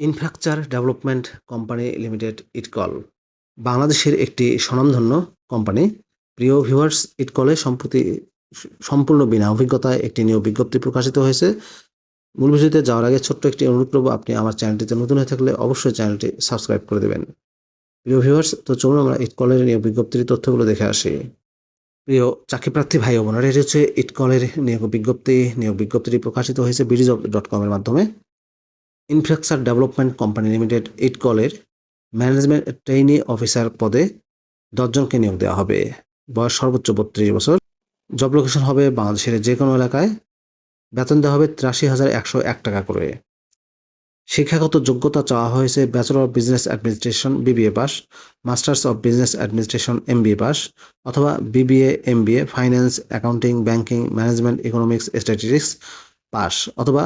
Infrastructure development company limited IDCOL বাংলাদেশের একটি স্বনামধন্য কোম্পানি প্রিয় ভিউয়ার্স ইটকলে সম্প্রতি সম্পূর্ণ বিনা অভিজ্ঞতায় একটি নিয়োগ বিজ্ঞপ্তি প্রকাশিত হয়েছে। মূল বিষয়তে যাওয়ার আগে ছোট্ট একটি অনুরোধ করব, আপনি আমার চ্যানেলটিতে নতুন হয়ে থাকলে অবশ্যই চ্যানেলটি সাবস্ক্রাইব করে দেবেন। প্রিয় ভিউয়ার্স তো চলুন আমরা ইটকলের নিয়োগ বিজ্ঞপ্তির তথ্যগুলো দেখে আসি। প্রিয় চাকরি প্রার্থী ভাই ও বোনেরা, এটি হচ্ছে ইটকলের নিয়োগ বিজ্ঞপ্তি। নিয়োগ বিজ্ঞপ্তিটি প্রকাশিত হয়েছে বিডিজ ডট কমের মাধ্যমে। ইনফ্রাস্ট্রাকচার ডেভেলপমেন্ট কোম্পানি লিমিটেড ইটকলের ম্যানেজমেন্ট ট্রেইনি অফিসার পদে দশজনকে নিয়োগ দেওয়া হবে। বয়স সর্বোচ্চ বত্রিশ বছর। জব লোকেশন হবে বাংলাদেশের যে কোনো এলাকায়। বেতন দেওয়া হবে তিরাশি হাজার একশো এক টাকা করে। শিক্ষাগত যোগ্যতা চাওয়া হয়েছে bachelor of business administration BBA pass masters of business administration MBA pass, অথবা BBA MBA finance accounting banking management economics statistics pass, অথবা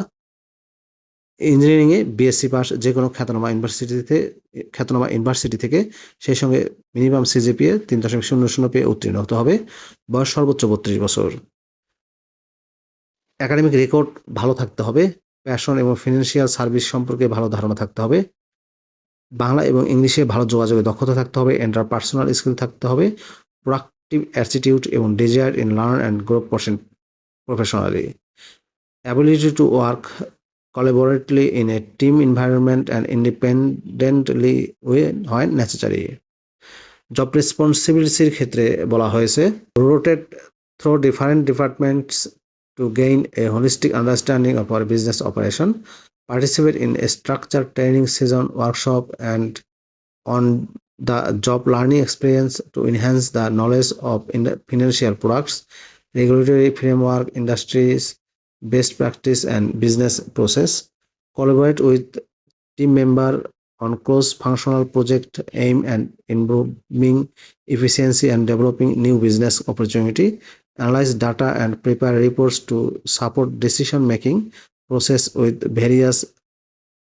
ইঞ্জিনিয়ারিংয়ে বিএসসি পাস যে কোনো খ্যাতনামা ইউনিভার্সিটিতে, খ্যাতনামা ইউনিভার্সিটি থেকে সেই সঙ্গে মিনিমাম সিজিপিএ তিন দশমিক শূন্য শূন্য পেয়ে উত্তীর্ণ হতে হবে। বয়স সর্বোচ্চ বত্রিশ বছর। একাডেমিক রেকর্ড ভালো থাকতে হবে। প্যাশন এবং ফিনান্সিয়াল সার্ভিস সম্পর্কে ভালো ধারণা থাকতে হবে। বাংলা এবং ইংলিশে ভালো যোগাযোগে দক্ষতা থাকতে হবে এন্টার পার্সোনাল স্কিল থাকতে হবে। প্রোয়াক্টিভ অ্যাটিটিউড এবং desire in learn and grow percent professionally ability to work collaboratively in a team environment and independently when necessary. Job রেসপন্সিবিলিটির ক্ষেত্রে বলা হয়েছে rotate through different departments to gain a holistic understanding of our business operation, participate in a structured training season workshop and on the job learning experience to enhance the knowledge of in- financial products, regulatory framework, industries, best practice and business process. Collaborate with team member on cross functional project aim and improving efficiency and developing new business opportunity. Analyze data and prepare reports to support decision making process with various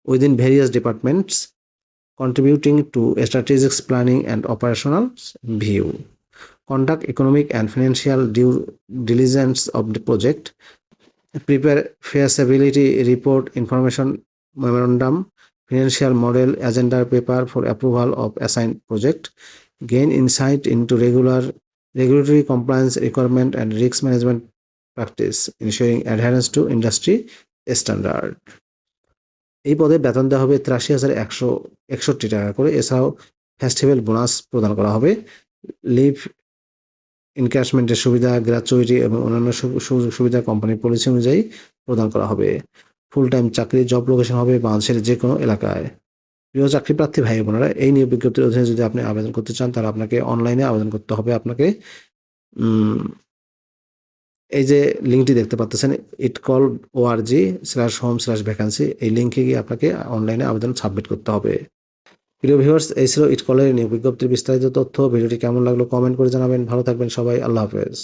within various departments contributing to strategic planning and operational view. Conduct economic and financial due diligence of the project prepare feasibility report information memorandum financial model এজেন্ডার paper for approval of assign project gain insight into regular regulatory compliance requirement and রিক্স management practice ensuring adherence to industry standard এই পদে বেতন দেওয়া হবে তিরাশি হাজার একশো একষট্টি টাকা করে। এছাড়াও ফেস্টিভ্যাল বোনাস প্রদান করা হবে। লিভ ইনক্যাশমেন্টের সুবিধা গ্র্যাচুইটি এবং অন্যান্য সুযোগ সুবিধা কোম্পানির পলিসি অনুযায়ী প্রদান করা হবে। ফুল টাইম চাকরি জব লোকেশন হবে বাংলাদেশের যে কোনো এলাকায়। প্রিয় চাকরি প্রার্থী ভাই বোনেরা, এই নিয়োগ বিজ্ঞপ্তির অধীনে যদি আপনি আবেদন করতে চান, তাহলে আপনাকে অনলাইনে আবেদন করতে হবে। আপনাকে এই যে লিঙ্কটি দেখতে পাচ্ছেন it call org slash home slash vacancy এই লিঙ্কে গিয়ে আপনাকে অনলাইনে আবেদন সাবমিট করতে হবে। প্রিয় ভিউয়ার্স, এই ছিল ইট কলের নিয়োগ বিজ্ঞপ্তির বিস্তারিত তথ্য। ভিডিওটি কেমন লাগল কমেন্ট করে জানাবেন। ভালো থাকবেন সবাই। আল্লাহ হাফেজ।